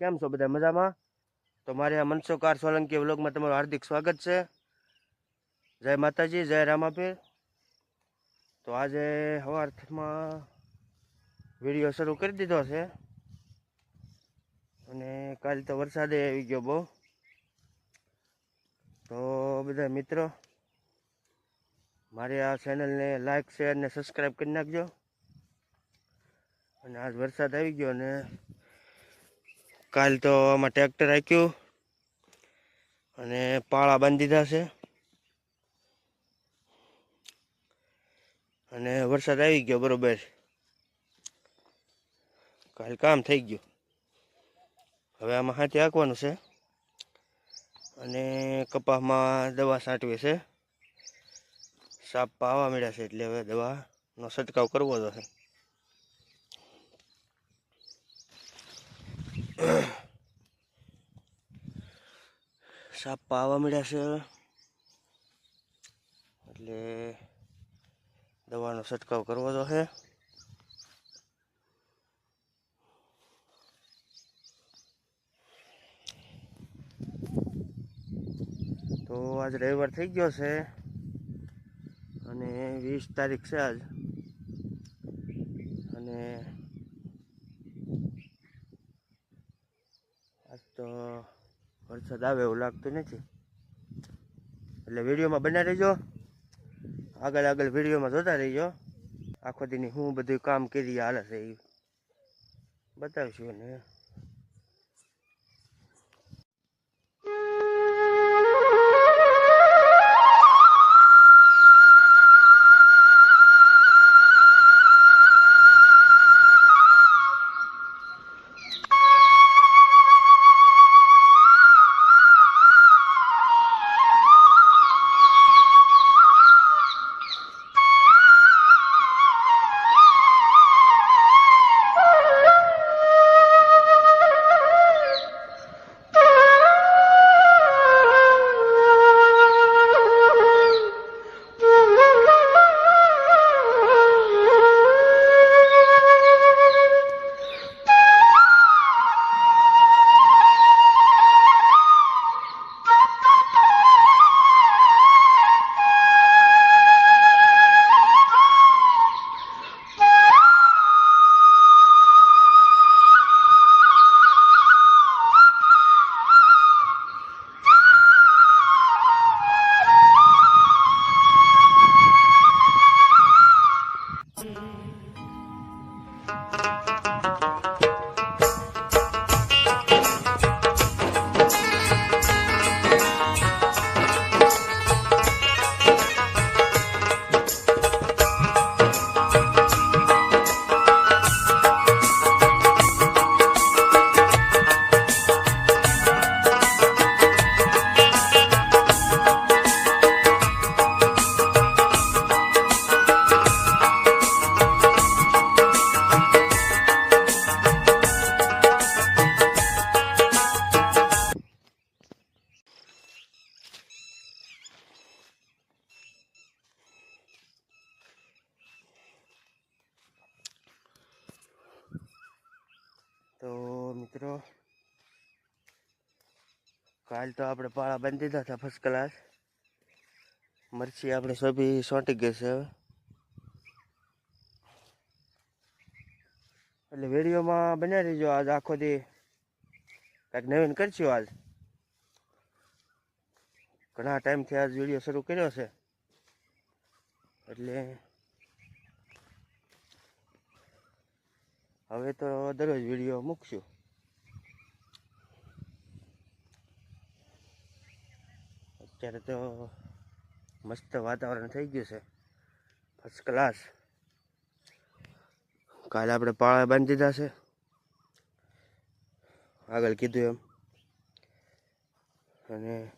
કેમ છો બધા મજામાં? તો મારે આ મનસોકાર સોલંકી વ્લોગમાં તમારું હાર્દિક સ્વાગત છે. જય માતાજી, જય રામાપીર. તો આજે સવારમાં વીડિયો શરૂ કરી દીધો છે. અને કાલે તો વરસાદે આવી ગયો બહુ. તો બધા મિત્રો, મારી આ ચેનલને લાઈક શેર ને સબસ્ક્રાઈબ કરી નાખજો. અને આજ વરસાદ આવી ગયો ને કાલ તો આમાં ટ્રેક્ટર રાખ્યું અને પાળા બાંધી દીધા છે. અને વરસાદ આવી ગયો બરોબર. કાલ કામ થઈ ગયું. હવે આમાં હાથે આંકવાનું છે. અને કપાસમાં દવા છાંટવી છે. સાપ પાવા મળ્યા છે એટલે હવે દવાનો છંટકાવ કરવો છે. સાપ પાવા મળ્યા છે. એટલે દવાનો છંટકાવ કરવો તો છે તો આજ રવિવાર થઈ ગયો છે. અને વીસ તારીખ છે આજ અને આજ તો વરસાદ આવે એવું લાગતું નથી. એટલે વિડીયોમાં બના રહેજો. આગળ આગળ વિડીયોમાં જોતા રહીજો. આખો દીની હું બધું કામ કરી હાલે છે એ બતાવીશું અને તો મિત્રો, કાલ તો આપણે પાળા બાંધી દીધા હતા ફર્સ્ટ ક્લાસ મરચી આપણે સભી સોંટી ગઈ છે હવે. એટલે વિડીયોમાં બન્યા રહીજો આજ આખો દી. કાંઈક નવીન કરશું આજ. ઘણા ટાઈમથી આજ વીડિયો શરૂ કર્યો છે. એટલે હવે તો દરરોજ વીડિયો મૂકશું. અત્યારે તો મસ્ત વાતાવરણ થઈ ગયું છે. ફર્સ્ટ ક્લાસ કાલે આપણે પાળા બાંધી દીધા છે. આગળ કીધું એમ. અને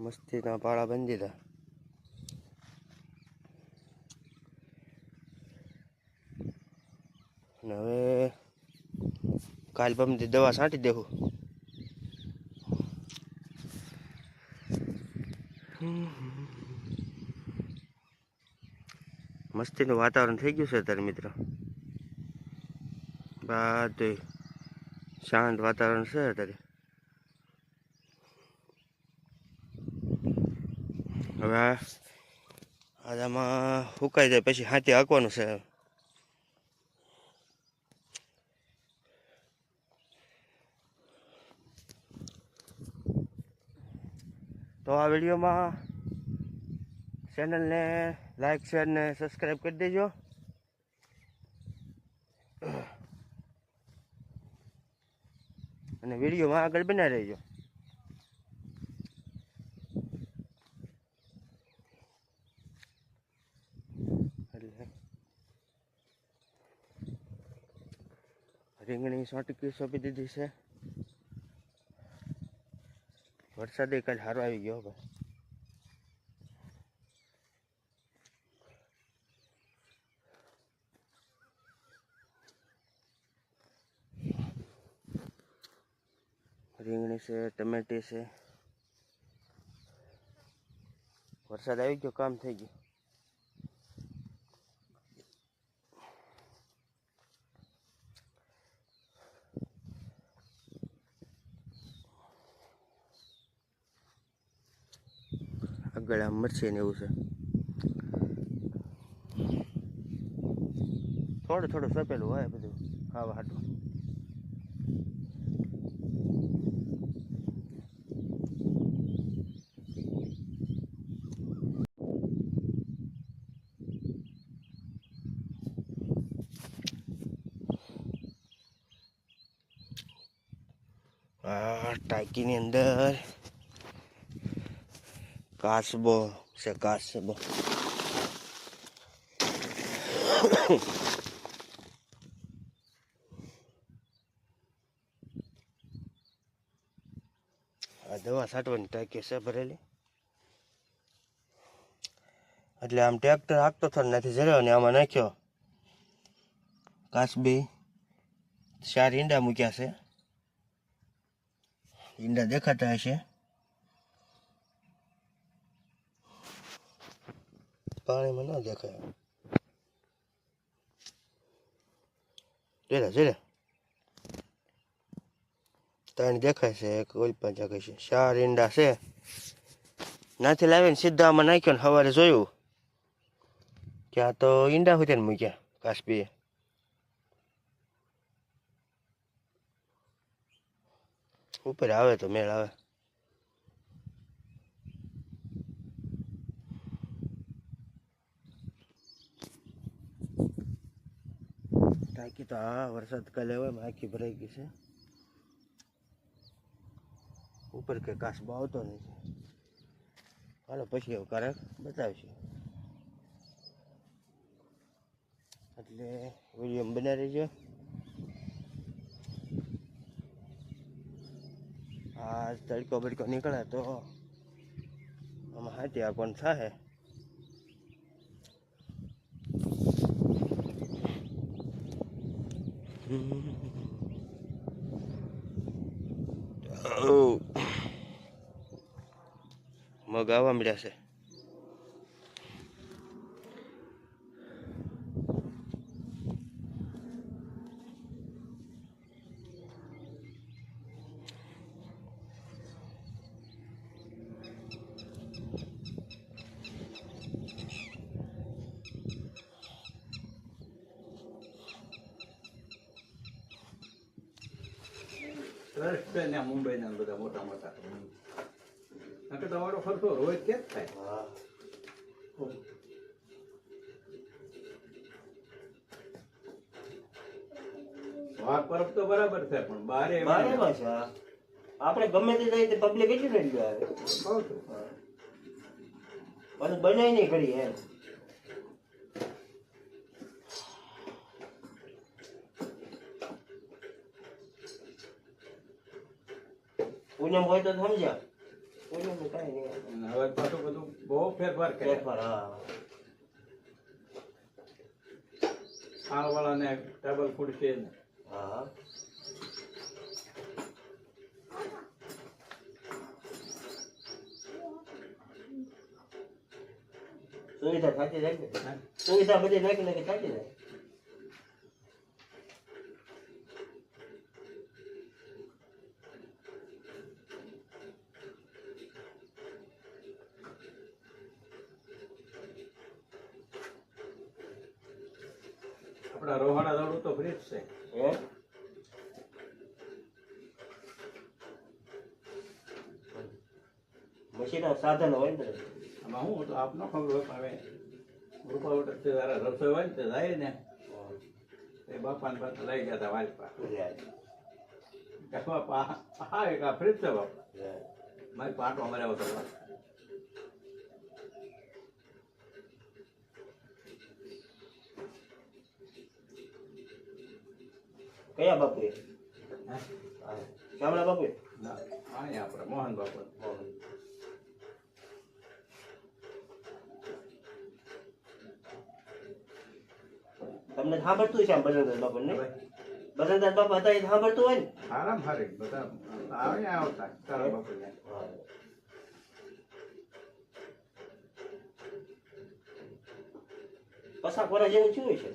મસ્તીના પાળા બાંધી દીધા. અને હવે કાલ પમથી દવા છાંટી દેવું મસ્તીનું વાતાવરણ થઈ ગયું છે અત્યારે મિત્રો. બધું શાંત વાતાવરણ છે અત્યારે. હવે આમાં સુકાઈ જાય, પછી હાથી હાંકવાનું છે. તો આ વિડીયોમાં ચેનલને લાઈક, શેર ને સબસ્ક્રાઈબ કરી દેજો. અને વિડીયોમાં આગળ બના રહેજો. રીંગણી સોટકી સોંપી દીધી છે. વરસાદે કાલ સારો આવી ગયો ભાઈ. રીંગણી છે, ટમેટી છે. વરસાદ આવી ગયો, કામ થઈ ગયું. આગળ મરશે ને એવું છે. થોડું થોડું સપેલું હોય બધું. ખાવા હાટું. ટાંકીની અંદર કાચબો છે કાચબો આ દવા છાંટવાની ટાંકી છે ભરેલી. એટલે આમ ટ્રેક્ટર હાંકતો થોડો નથી જર્યો ને આમાં નાખ્યો. કાચબી ચાર ઈંડા મૂક્યા છે. ઈંડા દેખાતા હશે. પાણીમાં ન દેખાય. જોઈ જોઈ ત્રણ દેખાય છે એક ઓલ પણ જગ્યા છે. ચાર ઈંડા છે. નાથી લાવીને સીધા આમાં નાખ્યો ને સવારે જોયું. ક્યાં તો ઈંડા હોય ને મૂક્યા કાશ્મીર. ઉપર આવે તો મેળ આવે. ટાંકી તો હા, વરસાદ કાલે હોય આખી ભરાઈ ગઈ છે. ઉપર કે કાસબો આવતો નથી હાલો, પછી એવું ક્યારેક બતાવીશું. એટલે વીડિયો બનાવી રહેજો. આ તડકો બડકો નીકળે તો આમાં હાથી આપવાનું થાય મગ આવવા મળ્યા છે ટ્રસ્ટ મુંબઈના બધા મોટા મોટા. નકર તમારો ખર્ચો રોજ કે જ થાય? વાઘ પરબ તો બરાબર છે પણ બારે બારે માસ આપણે ગમે તે જાય તે પબ્લિક એટલી રડી આવે. પણ બનાય નહીં કરી એમ. પૂનમ હોય તો સમજ્યા. પૂનમ કઈ નહીં. હવે પાછું બધું બહુ ફેરફાર ફેરફાર હા. ખાણ વાળાને ટેબલ ખુરશી ને. હા. સુવિધા સાચી હા. સુવિધા બધી નાખી નાખી સાચી જાય આપણા રોહાણા દોડું તો ફ્રી જ છે હે મશીનના સાધન હોય ને. આમાં હું તો આપ ન ખબર હોય હવે રૂપાવટ છે તારા રસોઈ હોય ને તે જાય ને એ બાપાને પાસે લઈ ગયા હતા વાલપા. કે બાપા હા એક આ ફ્રી જ છે બાપા? મારી પાટો અમારે આવતો કયા બાપુએ? હે? શામળા બાપુએ? ના અહીંયા આપણે મોહન બાપુ તમને સાંભળતું છે આમ બજરંગદાસ બાપા ને બજરંગદાસ બાપા હતા એ સાંભળતું હોય ને? આરામ હારે બધા આવે આવતા તારા બાપુને. પસા વરા જેવું શું છે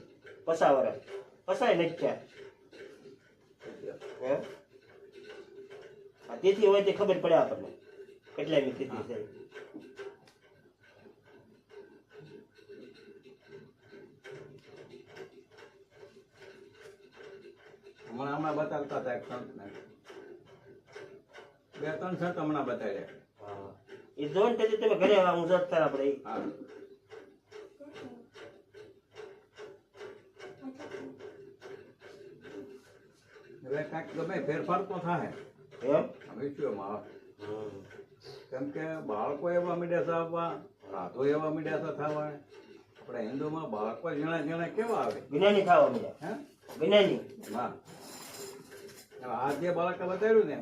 પસા વરા પસાય નથી થયા હે? તેથી હોય તે ખબર પડે આપણને. કેટલા તિથિ છે હમણાં હમણાં બતાવતા હતા એક સંતને બે ત્રણ સંત હમણાં બતાવ્યા. એ જોઈને તેથી તમે ઘરે હું જતા આપણે. હા. હવે કાંઈક ગમે ફેરફાર તો થાય એમ? વિશ્વમાં. કેમ કે બાળકો એવા મીડિયા આવવા રાધો એવા મીડિયા થવા. આપણે હિન્દુમાં બાળકો જણા જણા કેવા આવે? જ્ઞાની થવા મીડિયા? હે? જ્ઞાની હા આ જે બાળકે બતાવ્યું ને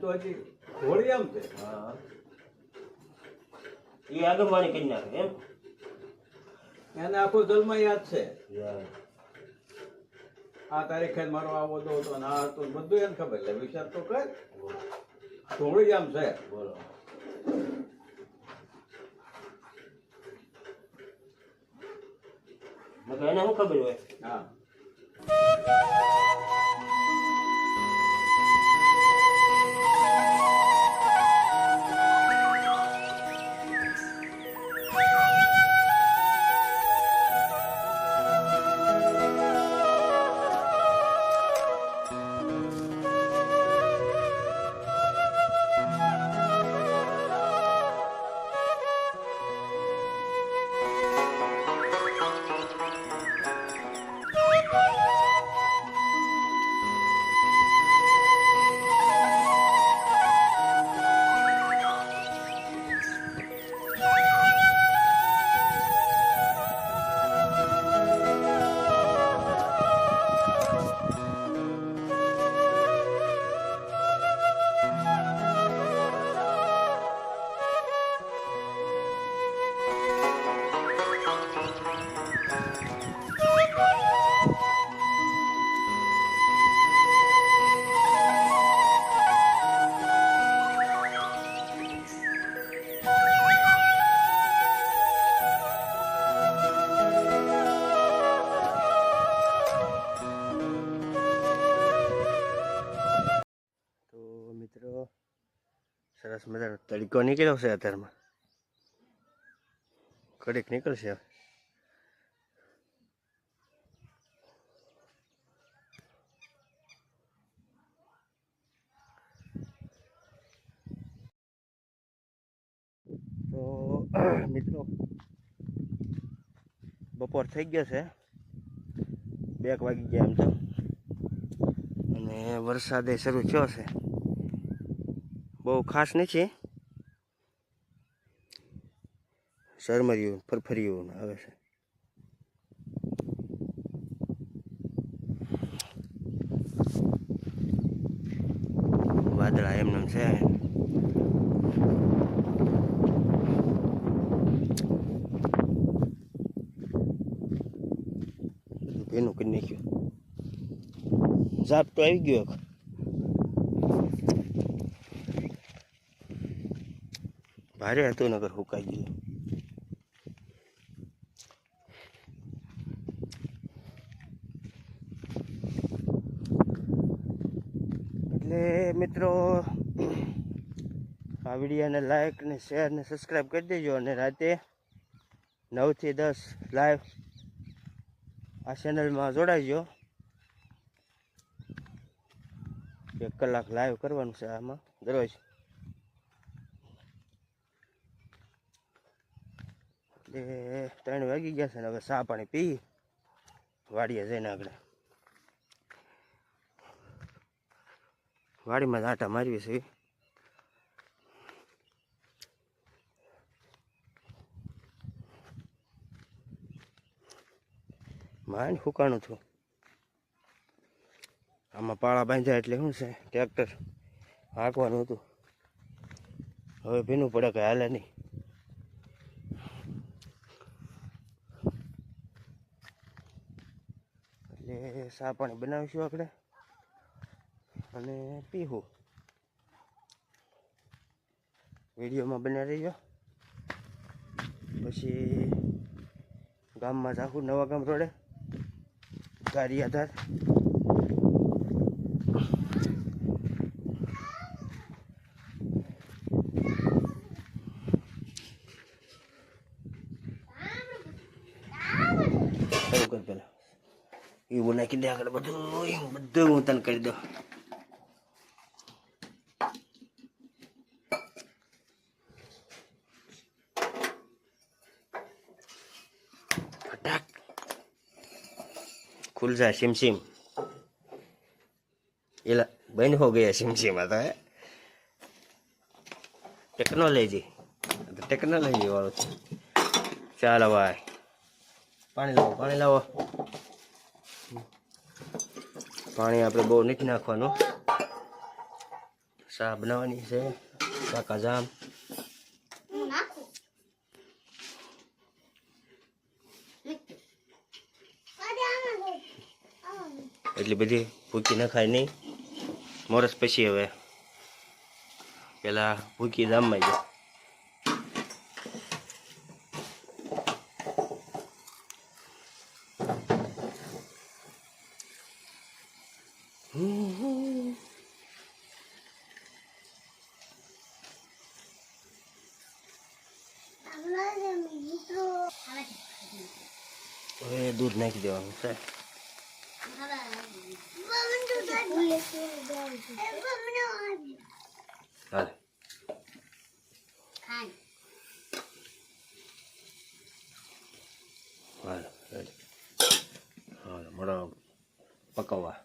તો હજી હોળી આમ છે. હા. એ આગમવાણી કરી નાખે એમ? એને આખો જન્મ યાદ છે. આ તારીખે મારો આવો દો હતો ને આ હતું બધું એને ખબર એટલે વિચાર તો કર. થોડી આમ છે. બોલો. એને શું ખબર હોય? હા. સરસ મજાનો તડકો નીકળ્યો છે અત્યારમાં. કડીક નીકળશે હવે. તો, મિત્રો, બપોર થઈ ગયો છે. બે વાગી ગયા એમ તો. અને વરસાદે શરૂ થયો છે. બહુ ખાસ નથી સરમર્યું ફરફર્યું આવે છે. વાદળા એમને છે. ભીનું કરી નાખ્યું. તો આવી ગયો ભારે હતું નગર હુકાઈ ગયું એટલે મિત્રો, આ વિડીયોને લાઈક ને શેર ને સબસ્ક્રાઈબ કરી દેજો અને રાતે નવથી દસ લાઈવ આ ચેનલમાં જોડાઈજો. એક કલાક લાઈવ કરવાનું છે આમાં, દરરોજ. એટલે ત્રણ વાગી ગયા છે ને હવે ચા પાણી પી વાડીએ જઈને આગળ. વાડીમાં આટા મારવી છે. માંડ ફૂકાણું છું. આમાં પાળા બાંધ્યા એટલે શું છે? ટ્રેક્ટર હાંકવાનું હતું. હવે ભીનું પડે કે હાલે નહીં એટલે ચા પાણી બનાવીશું આપણે. અને પીવું વિડીયોમાં બને રહીજો. પછી ગામમાં જાખું નવા ગામ રોડે. ગાડી આધાર શરૂ કર પેલા એવું નાખી દે આગળ બધું બધું હું તને કરી દઉં ફટાક ખુલ જા સિમસિમ એલા બંધ હો ગયા સિમસિમ આ તો હે ટેકનોલોજી ટેકનોલોજી વાળું છે ચાલો ભાઈ પાણી લાવો પાણી લાવો પાણી આપણે બહુ નથી નાખવાનું. શા બનાવવાની છે કાકા જામ એટલી બધી ભૂકી નખાય નહીં. મોરસ પછી હવે. પેલા ભૂકી જામમાં જાય દૂધ નાખી દેવાનું છે. હાલે. હાલો હાલો મળો પકવવા.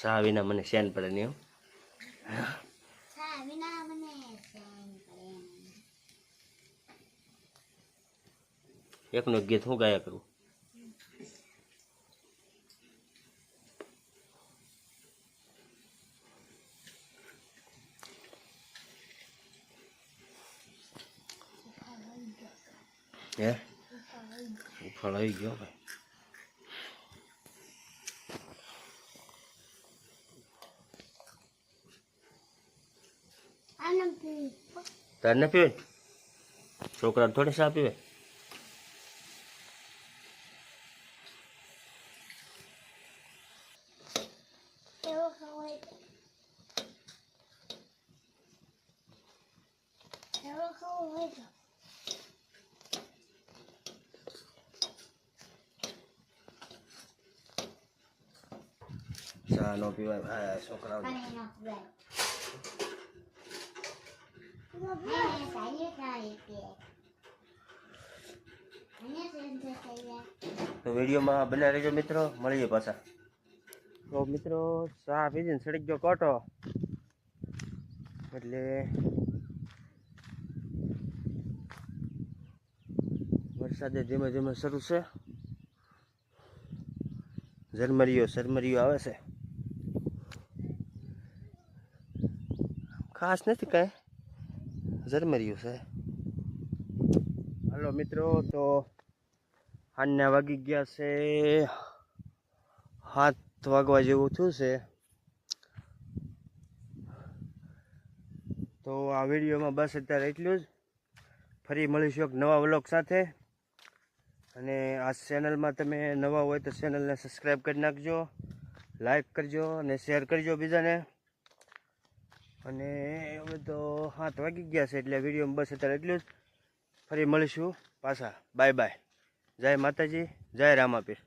સા વિના મને શેન પડે નહીં હો. એકનું એક ગીત હું ગાયા કરું? હે? ફળ આવી ગયો ભાઈ. તાર ન પીવે? છોકરા થોડી સા પીવે? ચા નો પીવાય ભાઈ છોકરાઓ તો વિડીયોમાં બના રહેજો મિત્રો મળીએ પાછા. તો મિત્રો ચા પીધીને સડી ગયો કોટો. એટલે વરસાદે ધીમે ધીમે શરૂ છે. ઝરમરીઓ ઝરમરીઓ આવે છે. ખાસ નથી કાંઈ. ઝરમરીયું છે. હાલો મિત્રો, તો હાનના વાગી ગયા છે હાથ વાગવા જેવું થયું છે. તો આ વિડીયોમાં બસ અત્યારે એટલું જ. ફરી મળીશું એક નવા વ્લોગ સાથે. અને આ ચેનલમાં તમે નવા હોય તો ચેનલને સબસ્ક્રાઈબ કરી નાખજો, લાઈક કરજો અને શેર કરજો બીજાને. અને હવે તો સાત વાગી ગયા છે એટલે વિડીયોમાં બસ અત્યારે એટલું જ. ફરી મળીશું પાછા. બાય બાય જય માતાજી, જય રામાપીર.